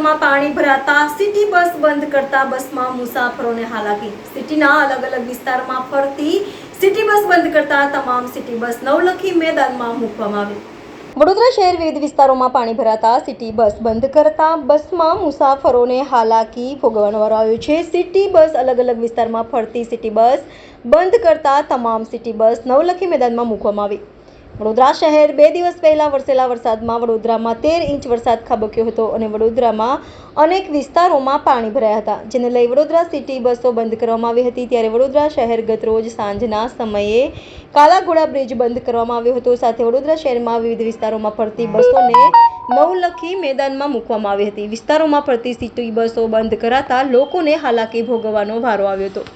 પાણી ભરાતા city bus બંધ કરતા બસમાં મુસાફરોને હાલાકી. સિટીના અલગ અલગ વિસ્તારમાં ફરતી સિટી બસ બંધ કરતા તમામ સિટી બસ નવલખી મેદાનમાં મૂકવામાં આવી. વડોદરા શહેર વિવિધ વિસ્તારોમાં પાણી ભરાતા સિટી બસ બંધ કરતા બસમાં મુસાફરોને હાલાકી ભોગવવાનો આવ્યો છે. સિટી બસ અલગ અલગ વિસ્તારમાં ફરતી સિટી બસ બંધ કરતા તમામ સિટી બસ નવલખી મેદાનમાં મૂકવામાં આવી. વડોદરા શહેર બે દિવસ પહેલા વરસેલા વરસાદમાં વડોદરામાં તેર ઇંચ વરસાદ ખાબક્યો હતો અને વડોદરામાં અનેક વિસ્તારોમાં પાણી ભરાયા હતા. જેને લઈ વડોદરા સિટી બસો બંધ કરવામાં આવી હતી. ત્યારે વડોદરા શહેર ગતરોજ સાંજના સમયે કાલાઘોડા બ્રિજ બંધ કરવામાં આવ્યો હતો. સાથે વડોદરા શહેરમાં વિવિધ વિસ્તારોમાં ફરતી બસોને નવલખી મેદાનમાં મૂકવામાં આવી હતી. વિસ્તારોમાં ફરતી સિટી બસો બંધ કરાતા લોકોને હાલાકી ભોગવવાનો વારો આવ્યો હતો.